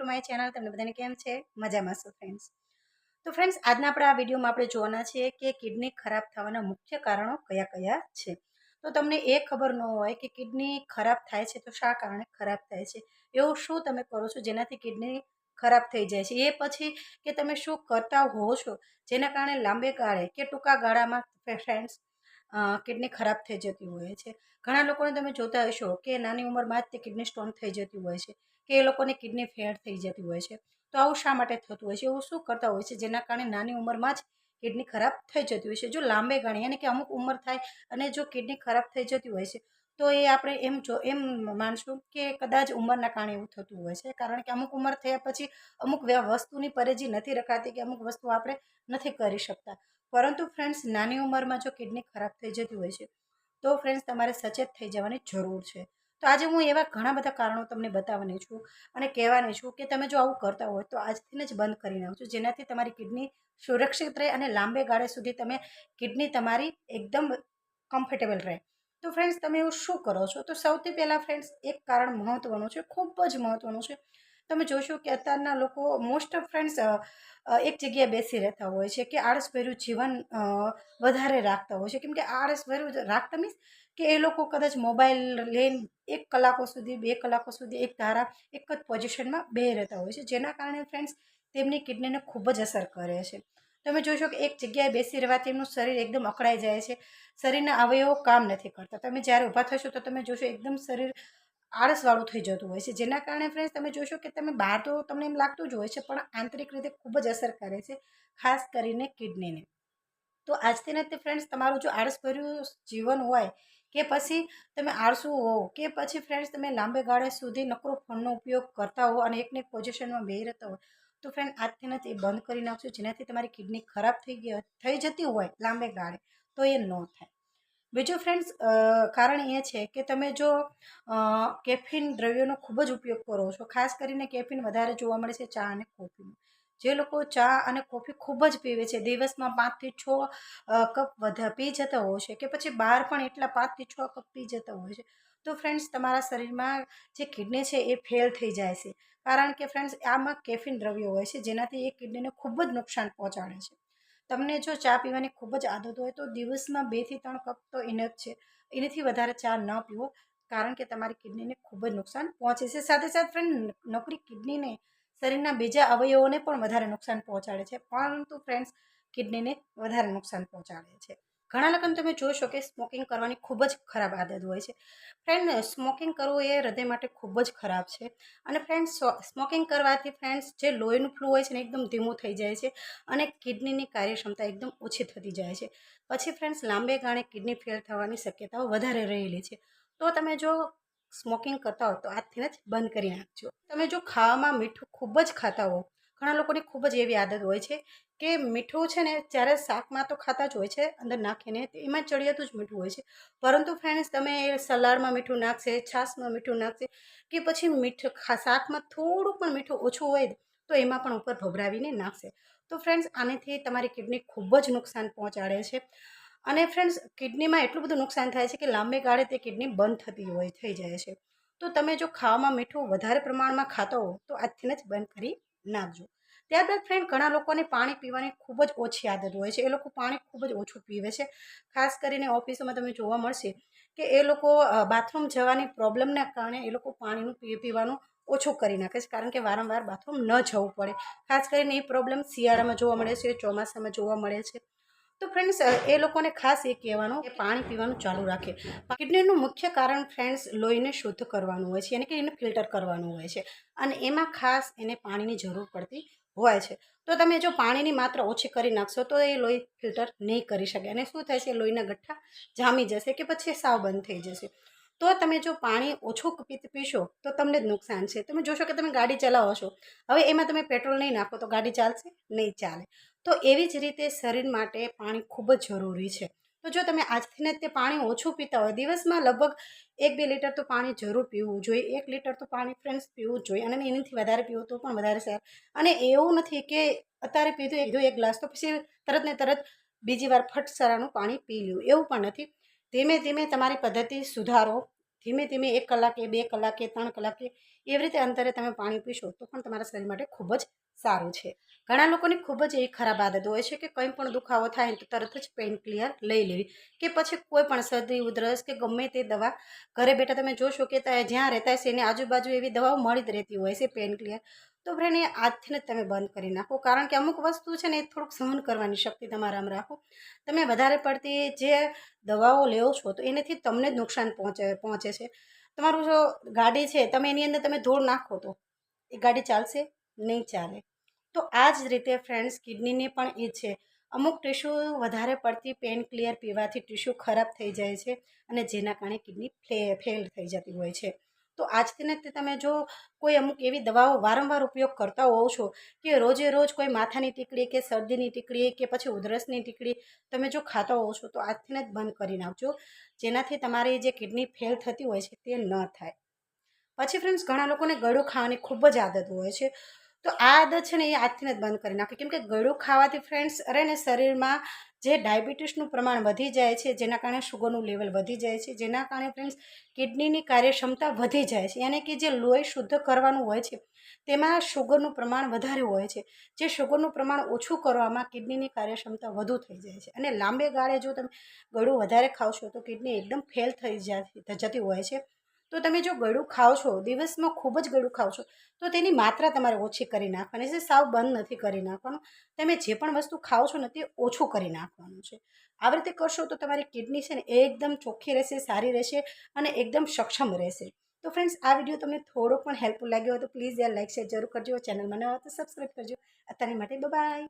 To my channel તમને બધાને કેમ છે? મજામાં છો ફ્રેન્ડ્સ તો ફ્રેન્ડ્સ આજના આપણા આ વિડીયોમાં આપણે જોવાના છીએ કે કિડની ખરાબ થવાના મુખ્ય કારણો કયા કયા છે. તો તમને એ ખબર ન હોય કે કિડની ખરાબ થાય છે તો શા કારણે ખરાબ થાય છે? એવું શું તમે કરો છો જેનાથી કિડની ખરાબ થઈ જાય છે? એ પછી કે તમે શું કરતા હો છો? જેના કારણે લાંબે ગાળે કે ટૂંકા ગાળામાં ફ્રેન્ડ્સ કિડની ખરાબ થઈ જતી હોય છે. ઘણા લોકોને તમે જોતા હશો કે નાની ઉંમરમાં જ તે કિડની સ્ટોન થઈ જતી હોય છે. કે એ લોકોને કિડની ફેડ થઈ જતી હોય છે. તો આવું શા માટે થતું હોય છે? એવું શું કરતા હોય છે? જેના કારણે નાની ઉંમરમાં જ કિડની ખરાબ થઈ જતી હોય છે. જો લાંબે ગાણી યાની કે અમુક ઉંમર થાય અને જો કિડની ખરાબ થઈ જતી હોય છે, તો એ આપણે એમ જો, એમ માનશું કે કદાચ ઉંમરના કારણે એવું થતું હોય છે. કારણ કે અમુક ઉંમર થયા પછી અમુક વસ્તુની પરેજી નથી રખાતી કે અમુક વસ્તુ આપણે નથી કરી શકતા. પરંતુ ફ્રેન્ડ્સ નાની ઉંમરમાં જો કિડની ખરાબ થઈ જતી હોય છે, તો ફ્રેન્ડ્સ તમારે સચેત થઈ જવાની જરૂર છે. તો આજે હું એવા ઘણા બધા કારણો તમને બતાવવાની છું અને કહેવાની છું કે તમે જો આવું કરતા હોય તો આજથી જ બંધ કરી નાખજો. જેનાથી તમારી કિડની સુરક્ષિત રહે અને લાંબે ગાળે સુધી તમે કિડની તમારી એકદમ કમ્ફર્ટેબલ રહે. તો ફ્રેન્ડ્સ તમે એવું શું કરો છો? તો સૌથી પહેલાં ફ્રેન્ડ્સ એક કારણ મહત્ત્વનું છે, ખૂબ જ મહત્ત્વનું છે. તમે જોશો કે અત્યારના લોકો મોસ્ટ ઓફ ફ્રેન્ડ્સ એક જગ્યાએ બેસી રહેતા હોય છે કે આળસભર્યું જીવન વધારે રાખતા હોય છે. કેમ કે આળસભર્યું રાખતા મીન્સ કે એ લોકો કદાચ મોબાઈલ લઈને એક કલાકો સુધી, બે કલાકો સુધી એક ધારા, એક જ પોઝિશનમાં બે રહેતા હોય છે. જેના કારણે ફ્રેન્ડ્સ તેમની કિડનીને ખૂબ જ અસર કરે છે. તમે જોશો કે એક જગ્યાએ બેસી રહેવાથી એમનું શરીર એકદમ અકળાઈ જાય છે. શરીરના અવયવો કામ નથી કરતા. તમે જ્યારે ઊભા થશો તો તમે જોશો એકદમ શરીર આળસવાળું થઈ જતું હોય છે. જેના કારણે ફ્રેન્ડ્સ તમે જોશો કે તમે બહાર તો તમને એમ લાગતું જ હોય છે, પણ આંતરિક રીતે ખૂબ જ અસર કરે છે, ખાસ કરીને કિડનીને તો આજથી નથી ફ્રેન્ડ્સ તમારું જો આળસભર્યું જીવન હોય કે પછી તમે આળસુ હો કે પછી ફ્રેન્ડ્સ તમે લાંબે ગાળે સુધી નકરો ફોનનો ઉપયોગ કરતા હો અને એકને પોઝિશનમાં બે રહેતા હોય તો ફ્રેન્ડ આજથી નથી, એ બંધ કરી નાખશો. જેનાથી તમારી કિડની ખરાબ થઈ ગઈ થઈ જતી હોય લાંબે ગાળે, તો એ ન થાય. બીજું ફ્રેન્ડ્સ કારણ એ છે કે તમે જો કેફીન દ્રવ્યોનો ખૂબ જ ઉપયોગ કરો છો, ખાસ કરીને કેફીન વધારે જોવા મળે છે ચા અને કોફીમાં જે લોકો ચા અને કોફી ખૂબ જ પીવે છે. દિવસમાં પાંચથી છ કપ વધારે પી જતા હોય છે કે પછી બહાર પણ એટલા પાંચથી છ કપ પી જતા હોય છે. તો ફ્રેન્ડ્સ તમારા શરીરમાં જે કિડની છે એ ફેલ થઈ જાય છે. કારણ કે ફ્રેન્ડ્સ આમાં કેફીન દ્રવ્યો હોય છે જેનાથી એ કિડનીને ખૂબ જ નુકસાન પહોંચાડે છે. તમને જો ચા પીવાની ખૂબ જ આદત હોય તો દિવસમાં બેથી ત્રણ કપ તો ઇનફ છે. એનાથી વધારે ચા ન પીવો. કારણ કે તમારી કિડનીને ખૂબ જ નુકસાન પહોંચે છે. સાથે સાથે ફ્રેન્ડ નોકરી કિડનીને શરીરના બીજા અવયવોને પણ વધારે નુકસાન પહોંચાડે છે. પરંતુ ફ્રેન્ડ્સ કિડનીને વધારે નુકસાન પહોંચાડે છે. ઘણા લોકોને તમે જોશો કે સ્મોકિંગ કરવાની ખૂબ જ ખરાબ આદત હોય છે. ફ્રેન્ડ સ્મોકિંગ કરવું એ હૃદય માટે ખૂબ જ ખરાબ છે. અને ફ્રેન્ડ સ્મોકિંગ કરવાથી ફ્રેન્ડ્સ જે લોહીનું ફ્લૂ હોય છે ને એકદમ ધીમું થઈ જાય છે અને કિડનીની કાર્યક્ષમતા એકદમ ઓછી થતી જાય છે. પછી ફ્રેન્ડ્સ લાંબે ગાળે કિડની ફેલ થવાની શક્યતાઓ વધારે રહેલી છે. તો તમે જો સ્મોકિંગ કરતા હો તો આજથી જ બંધ કરી નાખજો. તમે જો ખાવામાં મીઠું ખૂબ જ ખાતા હો ઘણા લોકોની ખૂબ જ એવી આદત હોય છે કે મીઠું છે ને જ્યારે શાકમાં તો ખાતા જ હોય છે, અંદર નાખીને એમાં ચડિયાતું જ મીઠું હોય છે. પરંતુ ફ્રેન્ડ્સ તમે સલાડમાં મીઠું નાખશે, છાશમાં મીઠું નાખશે કે પછી મીઠું શાકમાં થોડું પણ મીઠું ઓછું હોય તો એમાં પણ ઉપર ભભરાવીને નાખશે. તો ફ્રેન્ડ્સ આનેથી તમારી કિડની ખૂબ જ નુકસાન પહોંચાડે છે. અને ફ્રેન્ડ્સ કિડનીમાં એટલું બધું નુકસાન થાય છે કે લાંબે ગાળે તે કિડની બંધ થતી હોય, થઈ જાય છે. તો તમે જો ખાવામાં મીઠું વધારે પ્રમાણમાં ખાતો હો, તો આજથી જ બંધ કરી નાખજો. ત્યારબાદ ફ્રેન્ડ ઘણા લોકોને પાણી પીવાની ખૂબ જ ઓછી આદત હોય છે. એ લોકો પાણી ખૂબ જ ઓછું પીવે છે. ખાસ કરીને ઓફિસોમાં તમે જોવા મળશે કે એ લોકો બાથરૂમ જવાની પ્રોબ્લેમના કારણે એ લોકો પાણીનું પીવાનું ઓછું કરી નાખે છે. કારણ કે વારંવાર બાથરૂમ ન જવું પડે. ખાસ કરીને એ પ્રોબ્લેમ શિયાળામાં જોવા મળે છે, ચોમાસામાં જોવા મળે છે. તો ફ્રેન્ડ્સ એ લોકોને ખાસ એ કહેવાનું કે પાણી પીવાનું ચાલુ રાખે. કિડનીનું મુખ્ય કારણ ફ્રેન્ડ્સ લોહીને શુદ્ધ કરવાનું હોય છે, યાની કે એને ફિલ્ટર કરવાનું હોય છે. અને એમાં ખાસ એને પાણીની જરૂર પડતી હોય છે. તો તમે જો પાણીની માત્રા ઓછી કરી નાખશો, તો એ લોહી ફિલ્ટર નહીં કરી શકે. અને શું થશે લોહીના ગઠ્ઠા જામી જશે કે પછી સાવ બંધ થઈ જશે. તો તમે જો પાણી ઓછું પીશો, તો તમને જ નુકસાન છે. તમે જોશો કે તમે ગાડી ચલાવો છો. હવે એમાં તમે પેટ્રોલ નહીં નાખો, તો ગાડી ચાલશે? નહીં ચાલે. તો એવી જ રીતે શરીર માટે પાણી ખૂબ જ જરૂરી છે. તો જો તમે આજથી ને તે પાણી ઓછું પીતા હોય, દિવસમાં લગભગ એક બે લીટર તો પાણી જરૂર પીવું જોઈએ, એક લીટર તો પાણી ફ્રેન્ડ્સ પીવું જ જોઈએ, અને એનાથી વધારે પીવું તો પણ વધારે સારું. અને એવું નથી કે અત્યારે પીધું, એક એક ગ્લાસ તો પછી તરત ને તરત બીજી વાર ફટ સરાનું પાણી પી લ્યું. એવું પણ નથી. ધીમે ધીમે તમારી પદ્ધતિ સુધારો. ધીમે ધીમે એક કલાકે, બે કલાકે, ત્રણ કલાકે એવી રીતે અંતરે તમે પાણી પીશો તો પણ તમારા શરીર માટે ખૂબ જ સારું છે. ઘણા લોકોની ખૂબ જ એવી ખરાબ આદત હોય છે કે કંઈ પણ દુખાવો થાય તો તરત જ પેઇન ક્લિયર લઈ લેવી કે પછી કોઈ પણ શરદી, ઉધરસ કે ગમે તે દવા ઘરે બેઠા તમે જોશો કે જ્યાં રહેતા હશે એની આજુબાજુ એવી દવાઓ મળી જ રહેતી હોય છે પેઇન ક્લિયર. તો ફ્રેન્ડ એ આજથી જ તમે બંધ કરી નાખો કારણ કે અમુક વસ્તુ છે ને એ થોડુંક સહન કરવાની શક્તિ તમારામાં રાખો. તમે વધારે પડતી જે દવાઓ લેવો છો તો એનાથી તમને જ નુકસાન પહોંચે પહોંચે છે. તમારું જો ગાડી છે તમે એની અંદર તમે ધૂળ નાખો તો એ ગાડી ચાલશે? નહીં ચાલે. તો આ જ રીતે ફ્રેન્ડ્સ કિડનીની પણ એ છે. અમુક ટીશ્યુ વધારે પડતી પેન ક્લિયર પીવાથી ટીશ્યુ ખરાબ થઈ જાય છે અને જેના કારણે કિડની ફેલ થઈ જતી હોય છે. તો આજથી ને તમે જો કોઈ અમુક એવી દવાઓ વારંવાર ઉપયોગ કરતા હોવ છો કે રોજે રોજ કોઈ માથાની ટીકડી કે શરદીની ટીકડી કે પછી ઉધરસની ટીકડી તમે જો ખાતા હોવ છો તો આજથી જ બંધ કરી નાખજો. જેનાથી તમારી જે કિડની ફેલ થતી હોય છે તે ન થાય. પછી ફ્રેન્ડ્સ ઘણા લોકોને ગળું ખાવાની ખૂબ જ આદત હોય છે. તો આ આદત છે ને એ આજથી જ બંધ કરી નાખે. કેમ કે ગળું ખાવાથી ફ્રેન્ડ્સ અરે ને શરીરમાં જે ડાયાબિટીસનું પ્રમાણ વધી જાય છે, જેના કારણે શુગરનું લેવલ વધી જાય છે, જેના કારણે ફ્રેન્ડ્સ કિડનીની કાર્યક્ષમતા વધી જાય છે. યાની કે જે લોહી શુદ્ધ કરવાનું હોય છે, તેમાં શુગરનું પ્રમાણ વધારે હોય છે. જે શુગરનું પ્રમાણ ઓછું કરવામાં કિડનીની કાર્યક્ષમતા વધુ થઈ જાય છે. અને લાંબે ગાળે જો તમે ગળું વધારે ખાવશો તો કિડની એકદમ ફેલ થઈ જતી હોય છે. તો તમે જો ગળું ખાઓ છો, દિવસમાં ખૂબ જ ગળું ખાઓ છો, તો તેની માત્રા તમારે ઓછી કરી નાખવાની છે. સાવ બંધ નથી કરી નાખવાનું. તમે જે પણ વસ્તુ ખાઓ છો ને તે ઓછું કરી નાખવાનું છે. આવી રીતે કરશો તો તમારી કિડની છે ને એકદમ ચોખ્ખી રહેશે, સારી રહેશે અને એકદમ સક્ષમ રહેશે. તો ફ્રેન્ડ્સ, આ વીડિયો તમને થોડો પણ હેલ્પફુલ લાગ્યો હોય તો પ્લીઝ યાર લાઈક, શેર જરૂર કરજો. ચેનલમાં ન હોય તો સબસ્ક્રાઈબ કરજો. અત્યારે માટે બાય